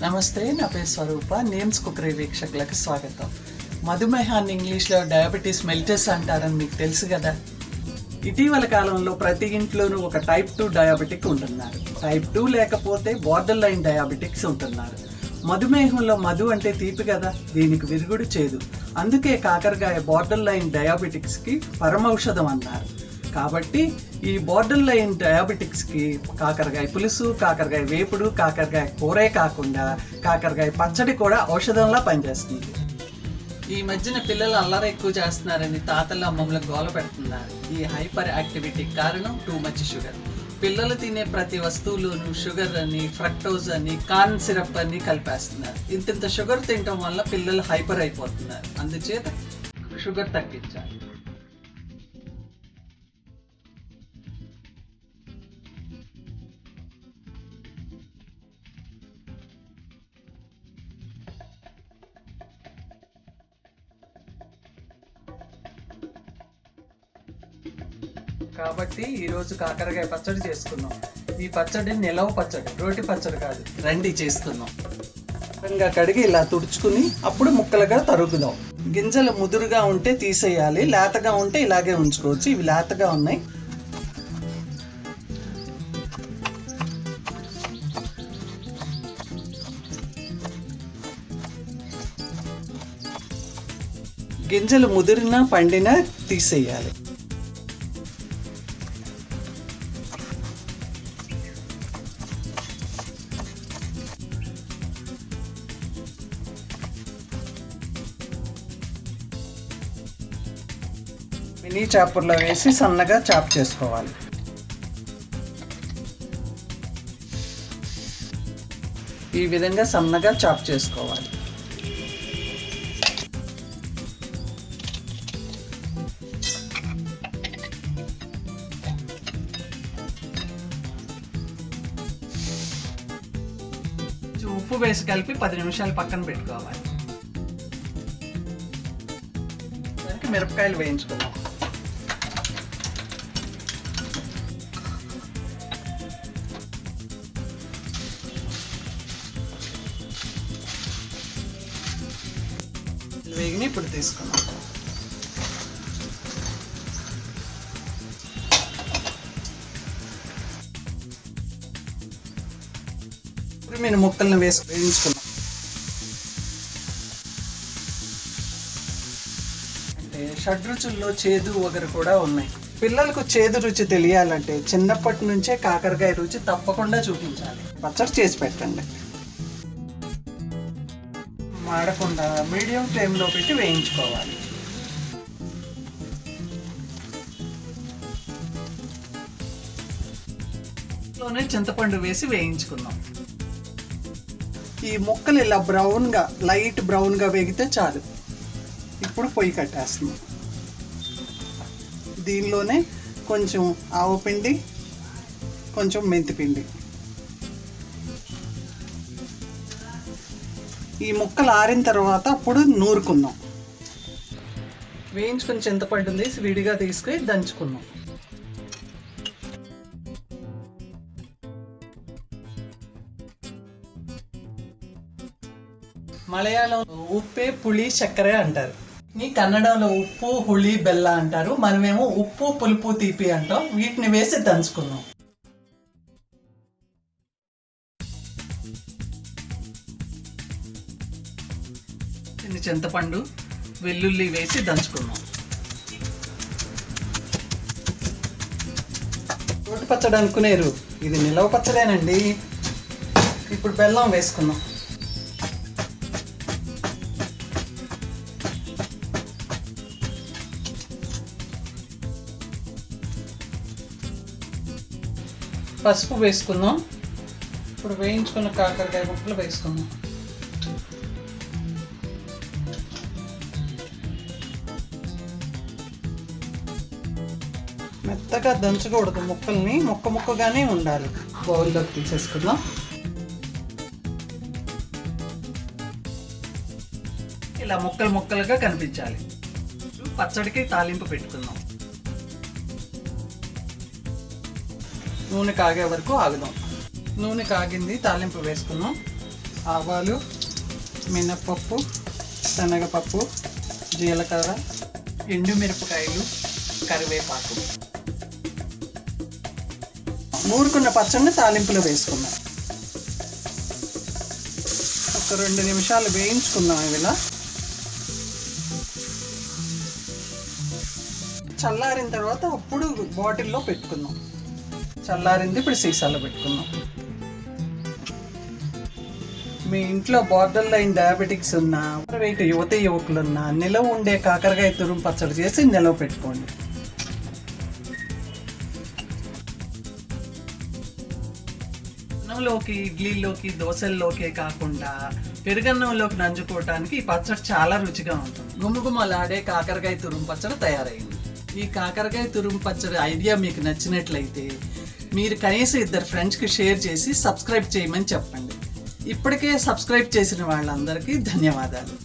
నమస్తే నా పేరు స్వరూప నేమ్స్ కుక్కరీ వీక్షకులకు స్వాగతం. మధుమేహాన్ని ఇంగ్లీష్లో డయాబెటీస్ మెల్టెస్ అంటారని మీకు తెలుసు కదా. ఇటీవల కాలంలో ప్రతి ఇంట్లోనూ ఒక టైప్ టూ డయాబెటిక్ ఉంటున్నారు. టైప్ టూ లేకపోతే బార్డర్ లైన్ డయాబెటిక్స్ ఉంటున్నారు. మధుమేహంలో మధు అంటే తీపి కదా దీనికి విరుగుడు చేదు. అందుకే కాకరకాయ బార్డర్ లైన్ డయాబెటిక్స్కి పరమౌషధం అన్నారు. కాబట్టి ఈ బోర్డర్ లైన్ డయాబెటిక్స్కి కాకరకాయ పులుసు కాకరకాయ వేపుడు కాకరకాయ కూరే కాకుండా కాకరకాయ పచ్చడి కూడా ఔషధంలా పనిచేస్తుంది. ఈ మధ్యన పిల్లలు అల్లరి ఎక్కువ చేస్తున్నారని తాతలు అమ్మమ్మలు గోల పెడుతున్నారు. ఈ హైపర్ యాక్టివిటీ కారణం టూ మచ్ షుగర్ పిల్లలు తినే ప్రతి వస్తువులోనూ షుగర్ అని ఫ్రక్టోజ్ అని కార్న్ సిరప్ అని కలిపేస్తున్నారు. ఇంతింత షుగర్ తినటం వల్ల పిల్లలు హైపర్ అయిపోతున్నారు. అందుచేత షుగర్ తగ్గించాలి. కాబట్టి ఈరోజు కాకరకాయ పచ్చడి చేసుకున్నాం. ఈ పచ్చడి నిలవ పచ్చడి రోటి పచ్చడి కాదు రండి చేసుకుందాం. శుభ్రంగా కడిగి ఇలా తుడుచుకుని అప్పుడు ముక్కలుగా తరుగుదాం. గింజలు ముదురుగా ఉంటే తీసేయాలి లేతగా ఉంటే ఇలాగే ఉంచుకోవచ్చు. ఇవి లేతగా ఉన్నాయి. గింజలు ముదిరినా పండినా తీసేయాలి. మినీ చాపర్లో వేసి సన్నగా చాప్ చేసుకోవాలి. ఈ విధంగా సన్నగా చాప్ చేసుకోవాలి. ఉప్పు వేసి కలిపి పది నిమిషాలు పక్కన పెట్టుకోవాలి. దానికి మిరపకాయలు వేయించుకోవాలి వేగిని ఇప్పుడు తీసుకున్నాం. ఇప్పుడు నేను ముక్కలను వేసి వేయించుకున్నాం అంటే షడ్రుచుల్లో చేదు వగరు కూడా ఉన్నాయి. పిల్లలకు చేదు రుచి తెలియాలంటే చిన్నప్పటి నుంచే కాకరకాయ రుచి తప్పకుండా చూపించాలి. పచ్చడి చేసి పెట్టండి. మాడకుండా మీడియం ఫ్లేమ్లో పెట్టి వేయించుకోవాలి. లోనే చింతపండు వేసి వేయించుకుందాం. ఈ ముక్కలు ఇలా బ్రౌన్గా లైట్ బ్రౌన్గా వేగితే చాలు. ఇప్పుడు పొయ్యి కట్టేస్తున్నాం. దీనిలోనే కొంచెం ఆవపిండి కొంచెం మెంతిపిండి ఈ ముక్కలు ఆరిన తర్వాత అప్పుడు నూరుకుందాం. వేయించుకుని చింతపండు విడిగా తీసుకుని దంచుకుందాం. మలయాళం ఉప్పే పులి చక్కెర అంటారు. ఈ కన్నడంలో ఉప్పు హుళి బెల్ల అంటారు. మనమేమో ఉప్పు పులుపు తీపి అంటాం. వీటిని వేసి దంచుకుందాం. చిన్న చింతపండు వెల్లుల్లి వేసి దంచుకున్నాం. రోటి పచ్చడి అనుకునేరు. ఇది నిలవ పచ్చడేనండి. ఇప్పుడు బెల్లం వేసుకుందాం. పసుపు వేసుకుందాం. ఇప్పుడు వేయించుకున్న కాకరకాయ ముక్కలు వేసుకుందాం. మెత్తగా దంచకూడదు ముక్కల్ని. ముక్క ముక్కగానే ఉండాలి. బౌల్లోకి తీసేసుకుందాం. ఇలా ముక్కలు ముక్కలుగా కనిపించాలి. పచ్చడికి తాలింపు పెట్టుకుందాం. నూనె కాగే వరకు ఆగుదాం. నూనె కాగింది తాలింపు వేసుకున్నాం ఆవాలు మినప్పప్పు శనగపప్పు జీలకర్ర ఎండుమిరపకాయలు కరివేపాకు. నూరుకున్న పచ్చడిని తాలింపులో వేసుకున్నాం. ఒక రెండు నిమిషాలు వేయించుకుందాం ఇలా చల్లారిన తర్వాత అప్పుడు బాటిల్లో పెట్టుకుందాం చల్లారింది ఇప్పుడు సీసాలో పెట్టుకుందాం మీ ఇంట్లో బార్డర్ లైన్ డయాబెటిక్స్ ఉన్నా వెయిట్ యువత యువకులున్నా నిలవ ఉండే కాకరకాయ తురుము పచ్చడి చేసి నిలవ పెట్టుకోండి. అన్నంలోకి ఇడ్లీలోకి దోశల్లోకే కాకుండా పెరుగన్నంలోకి నంజుకోవటానికి ఈ పచ్చడి చాలా రుచిగా ఉంటుంది. గుమగుమలాడే కాకరకాయ తురుము పచ్చడి తయారైంది. ఈ కాకరకాయ తురుము పచ్చడి ఐడియా మీకు నచ్చినట్లయితే మీరు కనీసం ఇద్దరు ఫ్రెండ్స్కి షేర్ చేసి సబ్స్క్రైబ్ చేయమని చెప్పండి. ఇప్పటికే సబ్స్క్రైబ్ చేసిన వాళ్ళందరికీ ధన్యవాదాలు.